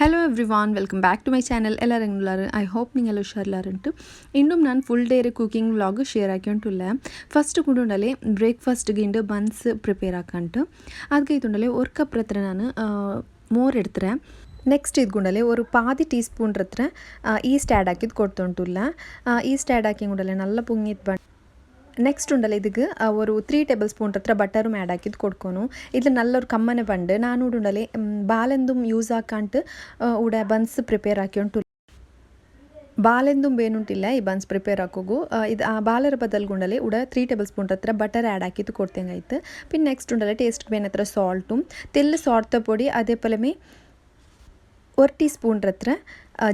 hello everyone welcome back to my channel ಎಲ್ಲರೂ ಹೆಂಗಿಲ್ಲಾರು I hope ನಿಂಗೆಲ್ಲ ಹುಷಾರಿಲ್ಲಾರಂಟು ಇನ್ನೂ ನಾನು full day cooking vlog share ಹಾಕೊಂಡುಲ್ಲ first ಕುಂಡುಂಡಲೆ ಬ್ರೇಕ್ಫಾಸ್ಟ್ಗೆ ಇಂಡು ಬನ್ಸ್ ಪ್ರಿಪೇರ್ ಹಾಕಂಟು ಅದಕ್ಕೆ ಇದ್ದುಂಡಲೆ ஒரு கப் ಹತ್ರ ನಾನು ಮೋರ್ ಎಡ್ತಾರೆ ನೆಕ್ಸ್ಟ್ ಇದ್ಗುಂಡಲೆ ஒரு ಪಾದಿ ಟೀ ಸ್ಪೂನ್ ಹತ್ರ ಈಸ್ಟ್ ಆ್ಯಡ್ ಹಾಕಿದ್ದು ಕೊಡ್ತುಂಟುಲ್ಲ ಈಸ್ಟ್ ಆ್ಯಡ್ ಹಾಕಿ ಗುಂಡಲೆ ನಲ್ಲ ಪುಂಗಿತ್ ಬಣ್ಣ ನೆಕ್ಸ್ಟ್ ಉಂಡಲ್ಲ ಇದಕ್ಕೆ ஒரு ತ್ರೀ ಟೇಬಲ್ ಸ್ಪೂನ್ ಹತ್ರ ಬಟರು ಆ್ಯಡ್ ಹಾಕಿದ್ದು ಕೊಡ್ಕೊನು ಇದು ನಲ್ಲೊರು ಕಮ್ಮನೆ ಬಂಡು ನಾನು ಉಂಡಲೆ ಬಾಲೆಂದು ಯೂಸ್ ಹಾಕಂಟು ಉಡ ಬನ್ಸ್ ಪ್ರಿಪೇರ್ ಹಾಕ್ಯಂಟು ಬಾಲೆಂದು ಬೇನುಂಟಿಲ್ಲ ಈ ಬನ್ಸ್ ಪ್ರಿಪೇರ್ ಹಾಕೋಗು ಇದು ಆ ಬಾಲರ ಬದಲ್ಗುಂಡಲೆ ಉಡ ತ್ರೀ ಟೇಬಲ್ ಸ್ಪೂನ್ ಹತ್ರ ಬಟರ್ ಆ್ಯಡ್ ಹಾಕಿದ್ದು ಕೊಡ್ತೇಂಗಾಯ್ತು ಪಿನ್ ನೆಕ್ಸ್ಟ್ ಉಂಡಲೆ ಟೇಸ್ಟ್ ಬೇನ್ ಹತ್ರ ಸಾಲ್ಟು ತೆಲ್ಲು ಸಾಲ್ಟ್ ಪೊಡಿ ಅದೇ ಪಲಮೆ ஒரு ಟೀ ಸ್ಪೂನ್ ಹತ್ರ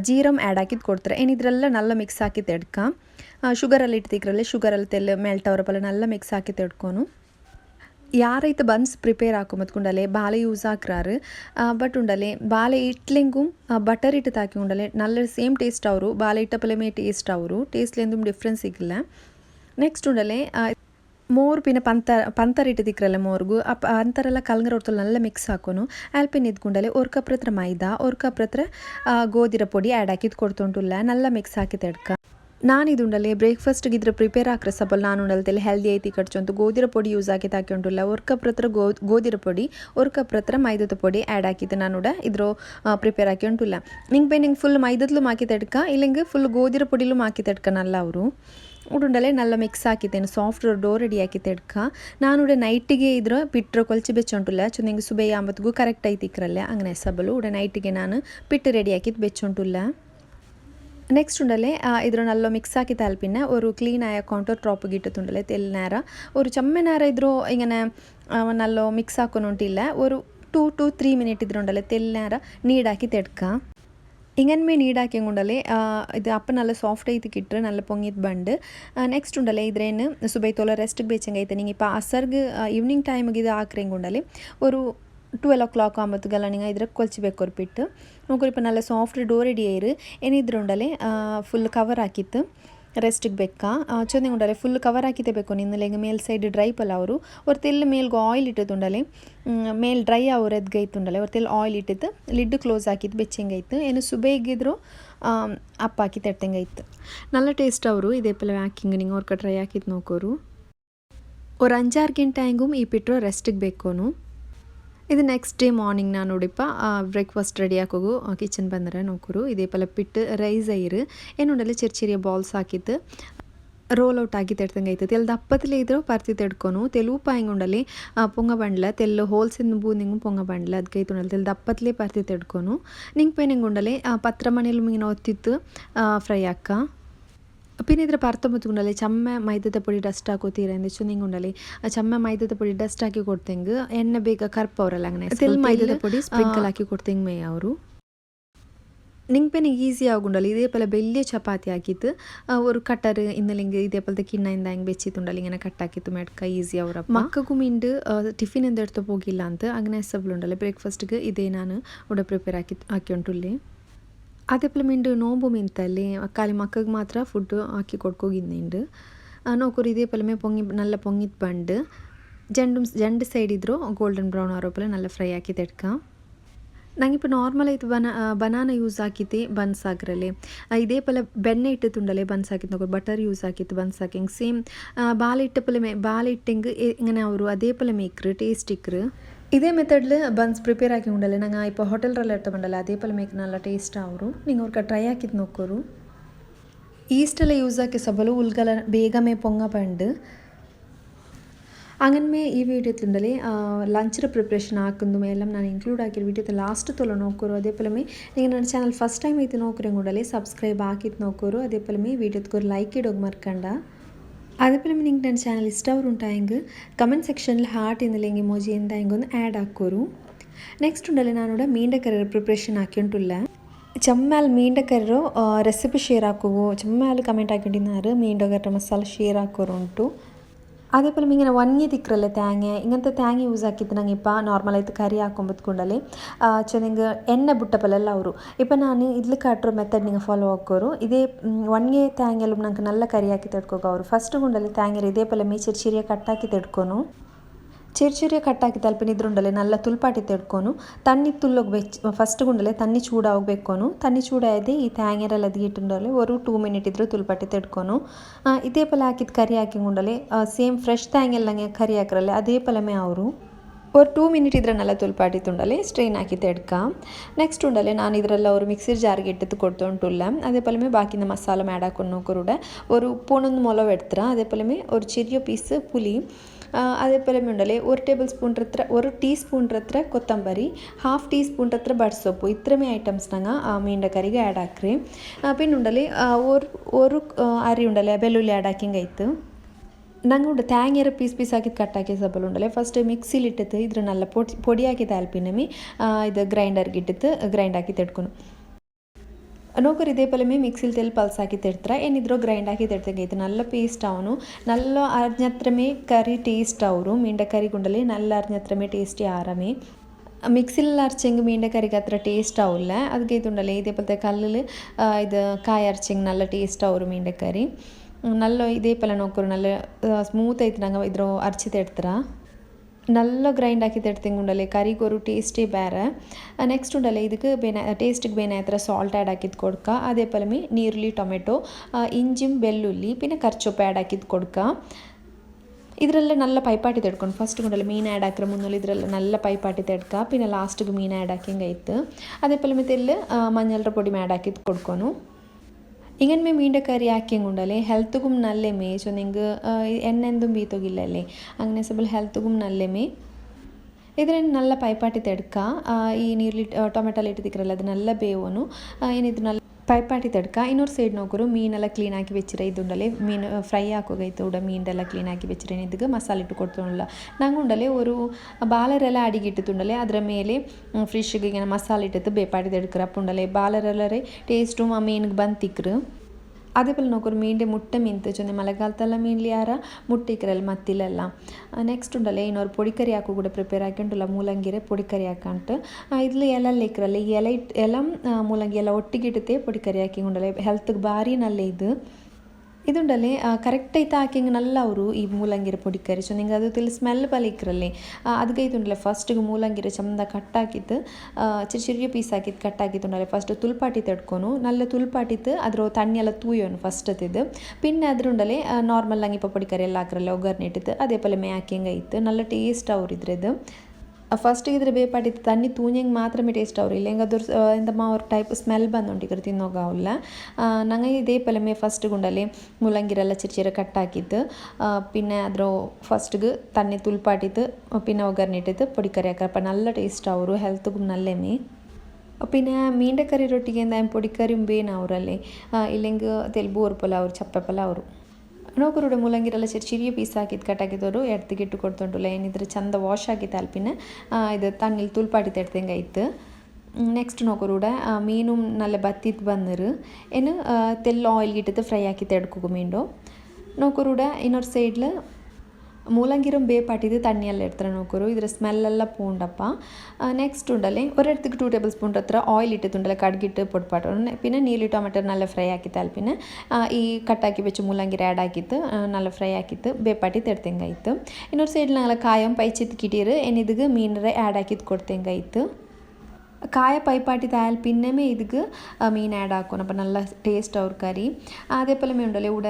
ಜೀರಮ್ ಆ್ಯಡ್ ಹಾಕಿದ್ದು ಕೊಡ್ತಾರೆ ಏನಿದ್ರೆಲ್ಲ ನಲ್ಲ ಮಿಕ್ಸ್ ಹಾಕಿ ತೆಡ್ಕ ಶುಗರಲ್ಲಿ ಇಡ್ತಿಕ್ರಲ್ಲಿ ಶುಗರಲ್ಲಿ ತೆಲ್ಲ ಮೆಲ್ಟ್ ಅವರಪ್ಪಲ್ಲ ನಲ್ಲ ಮಿಕ್ಸ್ ಹಾಕಿ ತೆಡ್ಕೊನು ಯಾರೈತೆ ಬನ್ಸ್ ಪ್ರಿಪೇರ್ ಹಾಕೊಂಬತ್ಕೊಂಡಲೆ ಬಾಲೆ ಯೂಸ್ ಹಾಕ್ರಾರು ಬಟ್ ಉಂಡಲೆ ಬಾಲೆ ಇಟ್ಲೆಂಗೂ ಬಟರ್ ಇಟ್ಟು ತಾಕಿ ಉಂಡಲೆ ನಲ್ಲ ಸೇಮ್ ಟೇಸ್ಟ್ ಅವರು ಬಾಲೆ ಇಟ್ಟಪಲಮೇ ಟೇಸ್ಟ್ ಅವರು ಟೇಸ್ಟ್ಲೆಂದು ಡಿಫ್ರೆನ್ಸ್ ಸಿಗಲ್ಲ ನೆಕ್ಸ್ಟ್ ಉಂಡಲೆ ಮೋರ್ ಪಿನ ಪಂತ, ಪಂತರ ಇಟ್ಟು ತಿಕ್ಕರಲ್ಲ ಮೋರ್ಗು ಅಪ್ಪ ಅಂತರೆಲ್ಲ ಕಲ್ಗರ ಹೊರತು ನಲ್ಲ ಮಿಕ್ಸ್ ಹಾಕೋನು. ಅಲ್ಪಿ ನಿಂತ್ಕೊಂಡಲ್ಲಿ ಒರ್ ಕಪ್ ಹತ್ರ ಮೈದಾ ಒರ್ ಕಪ್ ಹತ್ರ ಗೋಧಿರ ಪುಡಿ ಆ್ಯಡ್ ಹಾಕಿದ್ ಕೊಡ್ತೊಂಡುಲ್ಲ ನಲ್ಲ ಮಿಕ್ಸ್ ಹಾಕಿ ತಡ್ಕ. ನಾನು ಇದು ಬ್ರೇಕ್ಫಾಸ್ಟ್ ಬ್ರೇಕ್ಫಾಸ್ಟ್ಗೆ ಇದ್ರೆ ಪ್ರಿಪೇರ್ ಹಾಕ್ರೆ ಸಬಲ್ ನಾನು ಉಂಡಲ್ತಲ್ಲಿ ಹೆಲ್ದಿ ಐತಿ ಖರ್ಚು ಅಂತ ಗೋಧಿರ ಪುಡಿ ಯೂಸ್ ಹಾಕಿ ಹಾಕಿ ಉಂಡಲ್ಲ ಒರ್ ಕಪ್ ಹತ್ರ ಗೋ, ಗೋಧಿರ ಪುಡಿ ಒರ್ ಕಪ್ ಹತ್ರ ಮೈದದ ಪುಡಿ ಆ್ಯಡ್ ಹಾಕಿದ್ದೆ ನಾನು ಇದ್ರ ಪ್ರಿಪೇರ್ ಹಾಕಿ ಉಂಟುಲ್ಲ ನಿಂಗೆ ಬೇ ನಿಂಗೆ ಫುಲ್ ಮೈದದ್ಲು ಮಾಕಿ ತಡ್ಕ, ಇಲ್ಲಿಂಗೆ ಫುಲ್ ಗೋಧಿರ ಪುಡಿಲು ಮಾಕಿ ತಡ್ಕ ನಲ್ಲ ಅವರು. ಉಡುಂಡಲೆ ನಲ್ಲ ಮಿಕ್ಸ್ ಹಾಕಿದ್ದೇನೆ ಸಾಫ್ಟ್ ಡೋ ರೆಡಿ ಹಾಕಿ ತೆಡ್ಕ ನಾನು ಉಡ ನೈಟಿಗೆ ಇದ್ರ ಪಿಟ್ರ ಕೊಲ್ಚಿ ಬೆಚ್ಚುಂಟುಲ್ಲ ಚುನಿಂಗೆ ಸುಬೆ ಅಂಬತ್ಗೂ ಕರೆಕ್ಟ್ ಐತಿ ಇಕ್ರಲ್ಲ ಅಂಗನೆ ಸಬಲು ಉಡ ನೈಟಿಗೆ ನಾನು ಪಿಟ್ಟು ರೆಡಿ ಹಾಕಿದ್ದು ಬೆಚ್ಚುಂಟುಲ್ಲ ನೆಕ್ಸ್ಟ್ ಉಂಡಲೆ ಇದ್ರ ನಲ್ಲ ಮಿಕ್ಸ್ ಹಾಕಿ ತಲ್ಪಿನ ഒരു ಕ್ಲೀನ್ ಆಯ ಕೌಂಟರ್ ಟಾಪ್ ಗಿಟ್ಟುಂಡಲೆ ತೆಲ್ ನೇರ ഒരു ಚಮ್ಮೆ ನೇರ ಇದ್ರು ಇಂಗನೆ ನಲ್ಲ ಮಿಕ್ಸ್ ಹಾಕೊನುಂಟಿಲ್ಲ ഒരു ಟೂ ಟು ತ್ರೀ ಮಿನಿಟ್ ಇದ್ರುಂಡಲೆ ತೆಲ್ ನೇರ ನೀಡಾಕಿ ഇങ്ങനമേ ನೀಡಾಕಿಂಗುಂಡಲೆ ಇದು ಅಪ್ಪ ನಲ್ಲ ಸಾಫ್ಟ್ ಐತಿಕ್ಕೆ ಇಟ್ಟರೆ ನಲ್ಲ ಪೊಂಗಿತ್ ಬಂಡು ನೆಕ್ಸ್ಟ್ ಉಂಡಲೆ ಇದ್ರೇನು ಸುಬೈತೋಲ ರೆಸ್ಟ್ ಬೇಚಂಗೈತೆ ನಿಂಗೆ ಇಪ್ಪ ಅಸರ್ಗ್ ಈವ್ನಿಂಗ್ ಟೈಮ್ಗೆ ಇದು ಹಾಕ್ರಿಂಗುಂಡಲೆ ಒರು ಟ್ವೆಲ್ ಓ ಕ್ಲಾಕ್ ಆಂಬತ್ತುಗಲ್ಲ ನಿಂಗೆ ಇದ್ರಾಗ ಕೊಲ್ಚಬೇಕು ಒರ್ಪಿಟ್ಟು ನೋಕರು ಇಪ್ಪ ನಲ್ಲ ಸಾಫ್ಟ್ ಡೋರ್ ಇಡಿಯೇರು ಏನಿದ್ರುಂಡಲೆ ಫುಲ್ ಕವರ್ ಹಾಕಿತ್ತು ರೆಸ್ಟಿಗೆ ಬೇಕಾ? ಚೊದ್ನೆ ಉಂಡಲೆ ಫುಲ್ ಕವರ್ ಹಾಕಿದೆ ಬೇಕು ನಿನ್ನಲೆಗೆ ಮೇಲ್ ಸೈಡ್ ಡ್ರೈ ಪಲ್ಲ ಅವರು. ಒರ್ತೆಲ್ ಮೇಲ್ಗೂ ಆಯಿಲ್ ಇಟ್ಟದುಂಡಲೆ ಮೇಲ್ ಡ್ರೈ ಅವ್ರ ಎದ್ಗೈತುಂಡಲೆ ಆಯಿಲ್ ಇಟ್ಟಿದ್ದು ಲಿಡ್ ಕ್ಲೋಸ್ ಹಾಕಿದ್ದು ಬೆಚ್ಚಂಗೈತು ಏನು ಸುಬೇಗಿದ್ರು ಅಪ್ಪ ಹಾಕಿ ತಟ್ಟಂಗೈತು ನಲ್ಲ ಟೇಸ್ಟ್ ಅವರು. ಇದೇ ಪಲ್ಲ ಹಾಕಿಂಗ್ ನಿಂಗೆ ಅವ್ರ ಡ್ರೈ ಹಾಕಿದ್ದು ನೋಕೋರು ಅವ್ರು ಅಂಜಾರು ಗಂಟೆ ಹೆಂಗೂ ಈ ಪಿಟ್ರೋ ರೆಸ್ಟಿಗೆ ಬೇಕೋನು. ಇದು ನೆಕ್ಸ್ಟ್ ಡೇ ಮಾರ್ನಿಂಗ್ ನಾನು ನೋಡಿಪ್ಪ. ಬ್ರೇಕ್ಫಾಸ್ಟ್ ರೆಡಿ ಹಾಕೋಗು ಕಿಚನ್ ಬಂದರೆ ನೋಕರು ಇದೇ ಪಲ್ಲ ಪಿಟ್ಟು ರೈಸ್ ಐರು. ಏನು ನೋಡಲ್ಲ ಚಿರ್ ಚಿರಿಯ ಬಾಲ್ಸ್ ಹಾಕಿದ್ದು. ರೋಲ್ ಔಟ್ ಆಗಿ ತೆಡ್ದಂಗೆ ಆಯ್ತು ತೆಲ್ದು ದಪ್ಪದಲ್ಲಿ ಇದ್ರೂ ಪರ್ತಿ ತೆಡ್ಕೊನು. ತೆಲು ಹಿಂಗೆ ಪೊಂಗ ಬಂಡ್ಲ ತೆಲ್ಲು ಹೋಲ್ಸಿನ ಬೂನಿಂಗು ಪೊಂಗ ಬಂಡ್ಲ ಅದಕ್ಕೆ ಐತು ಉಂಡಲ್ಲಿ ತೆಲ್ ದಪ್ಪತ್ಲೇ ಪರ್ತಿ ತೆಡ್ಕೊನು. ನಿಂಗೆ ಪೇನಿಂಗ್ ಉಂಡಲ್ಲಿ ಪತ್ರ ಮನೇಲಿ ಮೀನು ಒತ್ತಿತ್ತು ಫ್ರೈ ಹಾಕ പിന്നെ ഇതിൽ പറത്തുമ്പത്തുണ്ടല്ലേ ചമ്മ മൈദത്തെ പൊടി ഡസ്റ്റ് ആക്കോത്തീര എന്തെച്ചു നിങ്ങുണ്ടല്ലേ ചമ്മ മൈദത്തെ പൊടി ಡಸ್ಟ್ ಹಾಕಿ ಕೊಡ್ತೆಂಗ್ ಎಣ್ಣೆ ಬೇಗ ಕರ್ಪವ್ರಲ್ಲ അങ്ങനെ ತೆಲ್ ಮೈದದ ಪೊಡಿ ಸ್ಪ್ರಿಂಕಲ್ ಹಾಕಿ ಕೊಡ್ತೆಂಗ್ ಮೇ ಅವರು ನಿಂಗೆ ಪೇನೆ ಈಸಿ ಆಗುಂಡಲ್ಲ ಇದೇ ಪಲ ಬೆಳ್ಳಿಯ ಚಪಾತಿ ಹಾಕಿತ್ತು ഒരു ಕಟ್ಟರ್ ഇന്നലെങ്കിൽ ഇതേപോലത്തെ കിണ്ണ ಹೆಂಗೆ ಬೆಚ್ಚಿತ್ತುಂಡಲ್ಲ ഇങ്ങനെ ಕಟ್ಟಾಕಿತ್ತು ಮೆಡ್ಕ ಈಸಿ ಅವರ ಮಕ್ಕಗೂ ಮಿಂಡು ಟಿಫಿನ್ ಎಂದ ಎಡ್ತು ಹೋಗಿಲ್ಲ ಅಂತ അങ്ങനെ ಸಬ್ಲುಂಡಲ್ಲ ಬ್ರೇಕ್ಫಾಸ್ಟ್ಗೆ ಇದೇ ನಾನು ಉಡ ಪ್ರಿಪೇರ್ ಹಾಕಿ ಹಾಕಿ ಉಂಟುಲ್ಲಿ അതേപോലെ മിണ്ട് നോമ്പ് മിന്തല്ലേ അക്കാലി മക്കൾക്ക് മാത്രം ഫുഡ് ആക്കി കൊടുക്കുകയുന്നുണ്ട് നോക്കൊരു ഇതേപോലെ പൊങ്ങി നല്ല പൊങ്ങിത്ത് ബണ്ട് ಜಂಡು ಜಂಡು ಸೈಡ್ ಇದ್ದರೂ ಗೋಲ್ಡನ್ ಬ್ರೌನ್ ಆರೋಪಲ್ಲ ನಲ್ಲ ಫ್ರೈ ಹಾಕಿ ತೆಡ್ಕ ನಂಗಿಪ್ಪ ನಾರ್ಮಲ್ ಆಯ್ತು ಬನ ಬನಾನ ಯೂಸ್ ಹಾಕಿತ್ತೆ ಬನ್ಸ್ ಹಾಕ್ರಲ್ಲಿ ಇದೇ ಪಲ ಬೆಣ್ಣೆ ಇಟ್ಟು ತುಂಡಲೆ ಬನ್ಸ್ ಹಾಕಿತ್ತು ನೋಡ್ರಿ ಬಟರ್ ಯೂಸ್ ಹಾಕಿತ್ತು ಬನ್ಸ್ ಹಾಕಿಂಗ್ ಸೇಮ್ ಬಾಲ ಇಟ್ಟ ಪಲ ಮೇ ಬಾಲ ಇಟ್ಟಂಗೆ ഇങ്ങനെ ಅವರು ಅದೇ ಪಲ ಮೇಕ್ರು ಟೇಸ್ಟ್ ಇಕ್ರು ಇದೇ ಮೆಥಡ್ಲು ಬನ್ಸ್ ಪ್ರಿಪೇರ್ ಆಗಿ ಉಂಡಲೆ ನಂಗೆ ಇಪ್ಪ ಹೋಟೆಲ್ರಲ್ಲಿ ಇರ್ತ ಬಂಡಲ್ಲ ಅದೇ ಪಲ ಮೇಕ್ ನಲ್ಲ ಟೇಸ್ಟ್ ಅವರು ನಿಂಗೆ ಅವ್ರಿಗೆ ಟ್ರೈ ಹಾಕಿದ್ದು ನೋಕೋರು ಈಸ್ಟೆಲ್ಲ ಯೂಸ್ ಹಾಕಿ ಸಬಲು ಉಲ್ಗಲ ಬೇಗಮೇ ಪೊಂಗ ಪಂಡು അങ്ങനെ ഈ വീഡിയോത്തിലുണ്ടല്ലേ ലഞ്ചിൻ്റെ പ്രിപ്പറേഷൻ ആക്കുന്നതും എല്ലാം ഞാൻ ഇൻക്ലൂഡ് ആക്കിയ വീഡിയോത്തെ ലാസ്റ്റ് തൊല നോക്കൂ അതേപോലെ നിങ്ങൾ ನನ್ನ ಚಾನಲ್ ಫಸ್ಟ್ ಟೈಮ್ ಐತಿ ನೋಕ್ರೆ ಕೂಡಲೇ ಸಬ್ಸ್ಕ್ರೈಬ್ ಹಾಕಿತ್ತು ನೋಕೋರು അതേപോലെ വീഡിയോക്ക് ഒരു ലൈക്ക് ഇടുക മറക്കണ്ട അതേപോലെ നിങ്ങൾക്ക് ನನ್ನ ಚಾನಲ್ ಇಷ್ಟ ಅವ್ರು ಉಂಟಾಯಂಗೆ ಕಮೆಂಟ್ ಸೆಕ್ಷನಲ್ಲಿ ಹಾರ್ಟ್ ಇಂದಲೆಂಗೆ ಮೋಜಿ ಎಂದಾಯಂಗೆ ಒಂದು ಆ್ಯಡ್ ಹಾಕೋರು next ಉಂಡಲೆ ನಾನೋಡ ಮೀಂಡಕರ preparation ಹಾಕಿಂಟುಲ್ಲ ಚಮ್ಮಾಲ್ ಮೀಂಡಕರರು recipe share ಹಾಕೋವು ಚಮ್ಮಾಲ್ comment ಹಾಕಿಟ್ಟಿದ್ದಾರೆ മീണ്ടകരുടെ masala share ആക്കാറുണ്ട് അതേപോലെ ഇങ്ങനെ വന്നിയ തിക്കറല്ലേ തേങ്ങ ഇങ്ങനത്തെ തേങ്ങ യൂസ് ആക്കിയിട്ട് ನಂಗೆ ಇಪ್ಪ ನಾರ್ಮಲ್ ಆಯ್ತು ಕರಿ ಹಾಕೊಂಬತ್ಕೊಂಡಲ್ಲಿ ಚೆನ್ನಾಗಿ ಎಣ್ಣೆ ಬುಟ್ಟಪಲ್ಲೆಲ್ಲ ಅವರು ಇಪ್ಪ ನಾನು ಇದ್ಲು ಕಾಟ್ರೋ ಮೆಥಡ್ ನಿಂಗೆ ಫಾಲೋ ಹಾಕೋರು ಇದೇ ಒಣಗೆ ತೇಂಗೆಲ್ಲ ನಂಗೆ ನಲ್ಲ ಕರಿ ಹಾಕಿ ತಡ್ಕೋಗ ಅವರು ಫಸ್ಟ್ ಗುಂಡಲ್ಲಿ ತೇಂಗೆರ ಇದೇ ಪಲ್ಲ ಮೀ ಚಿರಿ ಚಿರಿಯ ಕಟ್ಟಾಕಿ ತಡ್ಕೊನು ಚಿರ್ಚಿರಿ ಕಟ್ಟಾಕಿ ತಲುಪಿನಿದ್ರುಂಡಲೆ ನಲ್ಲ ತುಲ್ಪಾಟಿ ತೆಡ್ಕೊನು ತಣ್ಣಿ ತುಲ್ಲೋಗ್ಬೇಕು ಫಸ್ಟ್ ಗುಂಡಲೆ ತಣ್ಣಿ ಚೂಡಾಗ್ಬೇಕೋನು ತಣ್ಣಿ ಚೂಡಾಯ್ದೆ ಈ ತ್ಯಾಂಗೆರಲ್ಲ ಅದಿಗಿಟ್ಟುಂಡಲೆ ಒರು ಟೂ ಮಿನಿಟ್ ಇದ್ದರು ತುಲ್ಪಾಟಿ ತೆಡ್ಕೊನು ಇದೇ ಪಲ ಹಾಕಿದ ಕರಿ ಹಾಕಿಗುಂಡಲೆ ಸೇಮ್ ಫ್ರೆಶ್ ತ್ಯಾಂಗೆಲ್ಲಂಗೆ ಕರಿ ಹಾಕ್ರಲ್ಲ ಅದೇ ಪಲಮೆ ಅವರು ஒரு டூ மினிட் இதில் நல்லா துல்பாட்டி துண்டலே ஸ்ட்ரெயின் ஆக்கி தெடுக்காம் நெக்ஸ்ட் உண்டலே நான் இதில் ஒரு மிக்சர் ஜார்க்கு எடுத்து கொடுத்தோன்ட்டுள்ள அதே போலுமே பாக்கி இந்த மசாலா மேடாக்கணும் கூட ஒரு உப்போனொந்து மொளவு எடுத்துறேன் அதே போலுமே ஒரு சிறிய பீஸு புளி അതೇಪಲೆ ಮುಂಡಲೆ ഒരു ടേബിൾ സ്പൂൺ ರತ್ರ ഒരു ಟೀಸ್ಪೂನ್ ರತ್ರ ಕೊತ್ತಂಬರಿ ಹಾಫ್ ಟೀ ಸ್ಪೂನ್ ರತ್ರ ಬಡ್ಸೊಪ್ಪು ഇത്രമേ ഐറ്റംസ് നങ്ങ മീൻ്റെ കറിക്ക് ആഡ് ആക്കി പിന്നുണ്ടല്ലേ ഒരു ഒരു അരി ഉണ്ടല്ലേ വെല്ലുള്ളി ആഡ് ആക്കിങ് ആയിട്ട് ನಂಗೆ ಉಂಡು ತ್ಯಾಂಗ್ಯರ ಪೀಸ್ ಪೀಸ್ ಹಾಕಿದ ಕಟ್ಟಾಕಿ ಸಬಲ್ ಉಂಡಲೆ ಫಸ್ಟ್ ಮಿಕ್ಸಿಲಿಟ್ಟಿತ್ತು ಇದ್ರ ನಲ್ಲ ಪೊಡಿ ಪೊಡಿ ಹಾಕಿ ತಾಲ್ಪಿನಮಿ ಇದು ಗ್ರೈಂಡರ್ಗೆ ಇಟ್ಟಿತ್ತು ಗ್ರೈಂಡ್ ಹಾಕಿ ತೆಡ್ಕೊನು ನೂಕರು ಇದೇ ಪಲ್ಯ ಮಿಕ್ಸಿಲ್ ತೆಲ್ ಪಲ್ಸ್ ಹಾಕಿ ತೆಡ್ತಾರೆ ಏನಿದ್ರು ಗ್ರೈಂಡ್ ಹಾಕಿ ತೆಡ್ತೈತೆ ನಲ್ಲ ಪೇಸ್ಟ್ ಅವನು ನಲ್ಲ ಅರಿഞ്ഞത്രമേ കറി ടേസ്റ്റ് ആവും മീണ്ടക്കറി കൊണ്ടല്ലേ നല്ല അറിഞ്ഞത്രമേ ടേസ്റ്റ് ആറാമേ മിക്സിയിൽ അരച്ചെങ്കിൽ മീണ്ടക്കറിക്ക് അത്ര ടേസ്റ്റ് ആവില്ല അത് കേട്ടുണ്ടല്ലേ ഇതേപോലത്തെ കല്ലിൽ ഇത് കായ അരച്ചെങ്കിൽ നല്ല ടേസ്റ്റ് ആവും മീണ്ടക്കറി നല്ല ഇതേപോലെ നോക്കൊരു നല്ല സ്മൂത്ത് ആയിട്ട് നാങ്ക ഇതോ അരച്ചിട്ട് എടുത്തരാ നല്ല ഗ്രൈൻഡ് ആക്കി തെടുത്തിങ്ങുണ്ടല്ലേ കറിക്ക് ഒരു ടേസ്റ്റേ വേറെ നെക്സ്റ്റ് ഉണ്ടല്ലേ? ഇത് ടേസ്റ്റ് വേണ എത്ര ആഡ് ആക്കി കൊടുക്കുക അതേപോലെ നീർലി ടൊമാറ്റോ ഇഞ്ചും വെല്ലുള്ളി പിന്നെ കർച്ചുപ്പ് ആഡ് ആക്കി കൊടുക്കുക ഇതിലെല്ലാം നല്ല പൈപ്പാട്ടി തെടുക്കണം ഫസ്റ്റ് കൊണ്ടല്ലേ മീൻ ആഡ് ആക്കുക മുന്നുള്ള ഇതിലെല്ലാം നല്ല പൈപ്പാട്ടി തെടുക്കുക പിന്നെ ലാസ്റ്റ് മീൻ ആഡ് ആക്കിയും കഴിത്ത് അതേപോലെ തെല്ല് മഞ്ഞളുടെ പൊടി ആഡ് ആക്കി കൊടുക്കണു. ഇങ്ങനെ മേ മീൻ്റെ കറി ആക്കിയും കൊണ്ടല്ലേ ഹെൽത്തുക്കും നല്ല മേ ചോ നിങ്ങൾക്ക് എണ്ണെന്തും ബീത്തുകില്ലല്ലേ അങ്ങനെ സബിൾ ഹെൽത്തുകും നല്ല മേ ಇದರಿಂದ ನಲ್ಲ ಪೈಪಾಟಿ ತೆಡ್ಕ ಈ ನೀರ್ಲಿ ಟೊಮೆಟೊ ಇಟ್ಟಿದ್ದೀರಲ್ಲ ಅದು ನಲ್ಲ ಬೇವನು ಏನಿದ್ರು ನಲ್ಲ ಪೈಪಾಟಿ ತಡ್ಕ ಇನ್ನೊಂದು ಸೈಡ್ ನೋಕರು ಮೀನೆಲ್ಲ ಕ್ಲೀನಾಗಿ ಬೆಚ್ಚಿರ ಇದುಂಡಲೆ ಮೀನು ಫ್ರೈ ಹಾಕೋಗೈತೆ ಉಡ ಮೀನೆಲ್ಲ ಕ್ಲೀನಾಗಿ ಬೆಚ್ಚಿರೇನು ಇದಕ್ಕೆ ಮಸಾಲೆ ಇಟ್ಟು ಕೊಡ್ತೋಣಲ್ಲ ನಂಗೆ ಉಂಡಲೆ ಒಂದು ಬಾಲರೆಲ್ಲ ಅಡಿಗೆ ಇಟ್ಟುತುಂಡಲೆ ಅದರ ಮೇಲೆ ಫಿಶ್ಗೆ ಮಸಾಲೆ ಇಟ್ಟದ್ದು ಬೇಪಾಡಿ ತಡ್ಕರ ಪುಂಡಲೆ ಬಾಲರೆಲ್ಲರೇ ಟೇಸ್ಟು ಆ ಮೀನಿಗೆ ಬಂದು ತಿಕ್ಕರು അതേപോലെ നോക്കൊരു മീൻ്റെ മുട്ട മീൻത്ത് ചൊന്നെ മഴക്കാലത്തെല്ലാം മീനിലാര മുട്ടിക്കരൽ മത്തിലെല്ലാം നെക്സ്റ്റ് ഉണ്ടല്ലോ ഇന്നൊരു പൊടിക്കറിയാക്കു കൂടെ പ്രിപ്പയർ ആക്കിയിട്ടുണ്ടല്ലോ ಮೂಲಂಗಿರೆ പൊടിക്കറി ആക്കാണ്ട് ഇതിൽ ഇല ഇക്കറല്ലേ ഇല ഇല ಮೂಲಂಗಿ ಎಲ್ಲ ಒಟ್ಟಿಗೆ ಇಟ್ಟತೆ ಪುಡಿ ಕರಿ ಹಾಕಿಕೊಂಡಲ್ಲ ಹೆಲ್ತ್ಗೆ ಭಾರಿ ನಲ್ಲ ಇದು ഇതുണ്ടല്ലേ കറക്റ്റായിട്ട് ആക്കിയെങ്കിലല്ല അവർ ഈ ಮೂಲಂಗಿರ ಪುಡಿ ಕರಿಸು ನಿಂಗೆ ಅದು ತಿಳಿ ಸ್ಮೆಲ್ ಬಲಿಕ್ರಲ್ಲಿ. ಅದಕ್ಕೆ ಇದುಂಡಲ್ಲ ಫಸ್ಟಿಗೆ ಮೂಲಂಗಿರ ಚಂದ ಕಟ್ಟಾಕಿತ್ತು ಚಿರಿ ಚಿರಿಯ ಪೀಸ್ ಹಾಕಿತ್ತು ಕಟ್ಟಾಕಿತ್ತುಂಡಲ್ಲ ಫಸ್ಟ್ ತುಲ್ಪಾಟಿ ತಡ್ಕೊನು. ನಲ್ಲ ತುಲ್ಪಾಟಿತ್ತು, ಅದ್ರ ತಣ್ಣಿಯೆಲ್ಲ ತೂಯೋನು ಫಸ್ಟ್ ಅತ್ತಿದ್ದು പിന്നെ അതിലുണ്ടല്ലേ നോർമൽ ലാങ്ങിപ്പോൾ പൊടിക്കറി എല്ലാം ആക്കറല്ലേ ഒഗറിനിട്ടിട്ട് അതേപോലെ മേക്കിങ് കഴിത്ത് നല്ല ടേസ്റ്റ് ആവും ഇതിരത് ഫസ്റ്റ് ಇದ್ರ ಬೇಪಾಟಿತ್ತು ತಣ್ಣಿ ತೂನಿಂಗ್ ಮಾತ್ರ ಟೇಸ್ಟ್ ടേസ്റ്റ് ಇಲ್ಲ ಹೆಂಗದ್ರ ಎಂದಮ್ಮ ಅವ್ರ ಟೈಪ್ ಸ್ಮೆಲ್ ಬಂದುಂಟು ಇಕ್ರೆ ತಿನ್ನೋಗ ಅವಲ್ಲ ನಂಗೆ ಇದೇ ಪಲ್ಲೆ ಮೇ ಫಸ್ಟ್ ಗುಂಡಲ್ಲಿ ಮುಲಂಗಿರೆಲ್ಲ ಚಿರ್ಚಿರ ಕಟ್ಟಾಕಿದ್ದು പിന്നെ ಅದರ ഫസ്റ്റ്ക്ക് തണ്ണി തുൽപ്പാട്ടിത്ത് പിന്നെ ഒഗർനിട്ടിത്ത് പൊടിക്കറി ആക്കാറപ്പം നല്ല ടേസ്റ്റ് ആവൊരു ഹെൽത്തുക്കും നല്ല മീ. പിന്നെ മീന്റെ കറി റൊട്ടിക്ക് എന്തായാലും പൊടിക്കറിയും വേണം അവരല്ലേ ഇല്ലെങ്കിൽ തെലുമ്പ് ഉറപ്പല്ല അവർ ചപ്പപ്പല്ല അവരും ನೌಕರುಡೆ ಮೂಲಂಗಿರೆಲ್ಲ ಚಿರಿ ಚಿರಿಯ ಪೀಸ್ ಹಾಕಿದ ಕಟ್ಟಾಕಿದವರು ಎಡ್ತಿಗೆ ಇಟ್ಟು ಕೊಡ್ತೊಂಡುಲ್ಲ ಏನಿದ್ರೆ ಚಂದ ವಾಶ್ ಆಗಿತ್ತು ಅಲ್ಪಿನ ಇದು ತಣ್ಣಿಲ್ ತುಲ್ಪಾಟಿ ತೆಡ್ದಂಗೆ ಆಯ್ತು ನೆಕ್ಸ್ಟ್ ನೋಕೊರೂಡ ಮೀನು ನಲ್ಲ ಬತ್ತಿದ್ದು ಬಂದರು ಏನು ತೆಲ್ಲು ಆಯಿಲ್ ಇಟ್ಟಿದ್ದು ಫ್ರೈ ಹಾಕಿ ತೆಡ್ಕೋಗು ಮೀನು നോക്കൂടെ ഇന്നൊരു ಸೈಡ್ಲ ಮೂಲಂಗಿರೋ ಬೇಪಾಟಿದ್ದು ತಣ್ಣಿಯೆಲ್ಲ ಇಡ್ತಾರೆ ನೋಕರು ಇದರ ಸ್ಮೆಲ್ಲೆಲ್ಲ ಪೂಂಡಪ್ಪ ನೆಕ್ಸ್ಟ್ ಉಂಡಲ್ಲಿ ഒരിടത്തേക്ക് ടു ടേബിൾ സ്പൂൺ അത്ര ഓയിൽ ഇട്ടിട്ടുണ്ടല്ലോ കടുകിട്ട് പൊടിപ്പാട്ട് പിന്നെ നീലി ടൊമാറ്റോ നല്ല ഫ്രൈ ആക്കിത്താൽ പിന്നെ ഈ കട്ടാക്കി വെച്ച് മുള്ളങ്കി ആഡ് ആക്കിത്ത് നല്ല ഫ്രൈ ആക്കിത്ത് ബേപ്പാട്ടി തെടുത്തേങ്കായിത്ത് ഇന്നൊരു സൈഡിൽ ഞങ്ങൾ കായം പൈച്ചെത്തിക്കിട്ടീർ എനിതിക്ക് മീനറെ ആഡ് ആക്കി കൊടുത്തേങ്കായിത്ത് காய பைப்பாட்டி தயால் பின்னமே இதுக்கு மீன் ஆட் ஆக்கணும் அப்போ நல்லா டேஸ்ட்டாக ஒரு கறி அதே போல் உண்டல்லே உட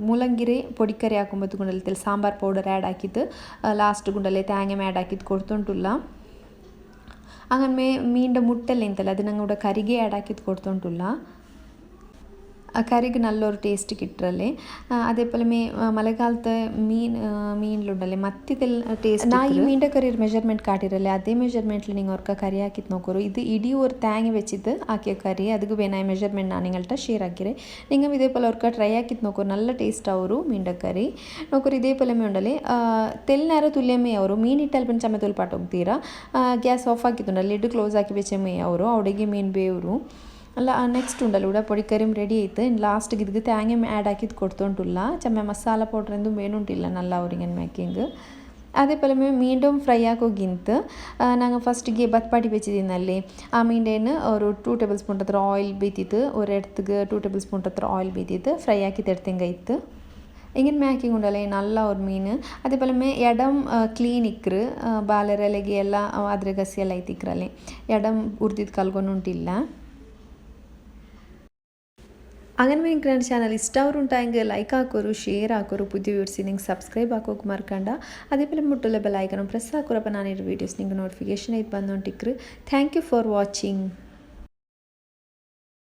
முளங்கிரை பொடிக்கறி ஆக்கும்போது குண்டலத்தில் சாம்பார் பவுடர் ஆட் ஆக்கிட்டு லாஸ்ட்டு குண்டலே தேங்காய் ஆட் ஆக்கிட்டு கொடுத்துட்டுள்ள അങ്ങനെ മീന്റെ മുട്ടല്ലേ എന്തല്ല അത് ഞങ്ങളുടെ കറികെ ആഡ് ആക്കി കൊടുത്തോണ്ടുള്ള കറിക്ക് നല്ലൊരു ടേസ്റ്റ് കിട്ടല്ലേ അതേപോലെ മീ മഴക്കാലത്ത് മീൻ മീനിലുണ്ടല്ലേ മത്തിതിൽ ടേസ്റ്റ് ഞാൻ ഈ മീൻ്റെ കറി ഒരു മെഷർമെൻറ്റ് കാട്ടിയിട്ടല്ലേ അതേ മെഷർമെൻറ്റിൽ നിങ്ങൾ ഓർക്ക കറി ആക്കി നോക്കൂ ഇത് ഇടി ഒരു തേങ്ങ വെച്ചിട്ട് ആക്കിയ കറി അതുക്ക് വേണായ മെഷർമെൻറ്റ് ഞാൻ നിങ്ങളുടെ ഷെയർ ആക്കിയത് നിങ്ങൾ ഇതേപോലെ ഓർക്ക ട്രൈ ആക്കി നോക്കൂ നല്ല ടേസ്റ്റ് ആവൂರು ಮೀಂಡ ಕರಿ ನೋಕರು ಇದೇ ಪಲ್ಯಮೆ ಉಂಡಲ್ಲಿ ತೆಲ್ನಾರ ತುಲ್ಯಮೆ ಅವರು ಮೀನು ಇಟ್ಟಲ್ಲಿ ಬಂದು ಚಮೆ ತುಲ್ಪಾಟೋಗ್ತೀರಾ ಗ್ಯಾಸ್ ಆಫ್ ಹಾಕಿದ್ದುಂಡಲ್ಲಿ ಲಿಡ್ ಕ್ಲೋಸ್ ಹಾಕಿ ಬೆಚ್ಚಮೆ ಅವರು ಅವಡಿಗೆ ಮೀನು ಬೇವರು ಅಲ್ಲ ನೆಕ್ಸ್ಟ್ ಉಂಡಲ್ಲ ಉಡ ಪೊಡಿ ಕರಿಮ್ ರೆಡಿ ಆಯ್ತು ಇನ್ನು ಲಾಸ್ಟ್ಗೆ ಇದಕ್ಕೆ ತ್ಯಾಂಗೆ ಆ್ಯಡ್ ಹಾಕಿದ್ ಕೊಡ್ತೊಂಟುಲ್ಲ ಚಮ್ಮೆ ಮಸಾಲ ಪೌಡ್ರ್ ಎಂದು ಮೇನುಂಟಿಲ್ಲ ನಲ್ಲ ಅವ್ರಿಗೆ ಮೇಕಿಂಗ್ ಅದೇ ಪಲ ಮೇ ಮೀಂಡೊಮ್ ಫ್ರೈ ಆಗೋಗಿಂತ ನಂಗೆ ಫಸ್ಟಿಗೆ ಬತ್ಪಾಟಿ ಬೆಚ್ಚಿದ್ದೀನಲ್ಲಿ ಆ ಮೀಂಡೇನು ಅವರು ಟೂ ಟೇಬಲ್ ಸ್ಪೂನ್ ಹತ್ರ ಆಯಿಲ್ ಬೀತಿತ್ತು ಅವ್ರ ಎಡ್ತಿಗೆ ಟೂ ಟೇಬಲ್ ಸ್ಪೂನ್ ಹತ್ರ ಆಯಿಲ್ ಬೀತಿತ್ತು ಫ್ರೈ ಹಾಕಿ ತೆಡ್ತಿಂಗಾಯ್ತು ഇങ്ങനെ മാക്കിങ് ഉണ്ടല്ലേ നല്ല ഒരു മീൻ അതേപോലെ മേ ഇടം ക്ലീൻ ഇക്കറ് ബാലരലകി എല്ലാം അതിരകസിയെല്ലാം എത്തിക്കറല്ലേ ഇടം ഉറുതിത് കൽക്കൊണ്ടുണ്ടില്ല ಹಾಗೇನೇ ನನ್ನ ಚಾನಲ್ ಇಷ್ಟ ಅವರು ಲೈಕ್ ಹಾಕೋರು ಶೇರ್ ಹಾಕೋರು, ಬುದ್ಧಿ ವಿಡಿಸಿ ನಿಂಗೆ ಸಬ್ಸ್ಕ್ರೈಬ್ ಹಾಕೋಕೆ ಮರ್ಕಂಡ. ಅದೇ ಮೇಲೆ ಮುಟ್ಟಲೆ ಬೆಲ್ ಐಕನ್ ಪ್ರೆಸ್ ಹಾಕೋರಪ್ಪ ನಾನು ವೀಡಿಯೋಸ್ ನಿಂಗೆ ನೋಟಿಫಿಕೇಷನ್ ಐತೆ ಬಂದು ಹೊಂಟಿಕ್ರಿ. Thank you for watching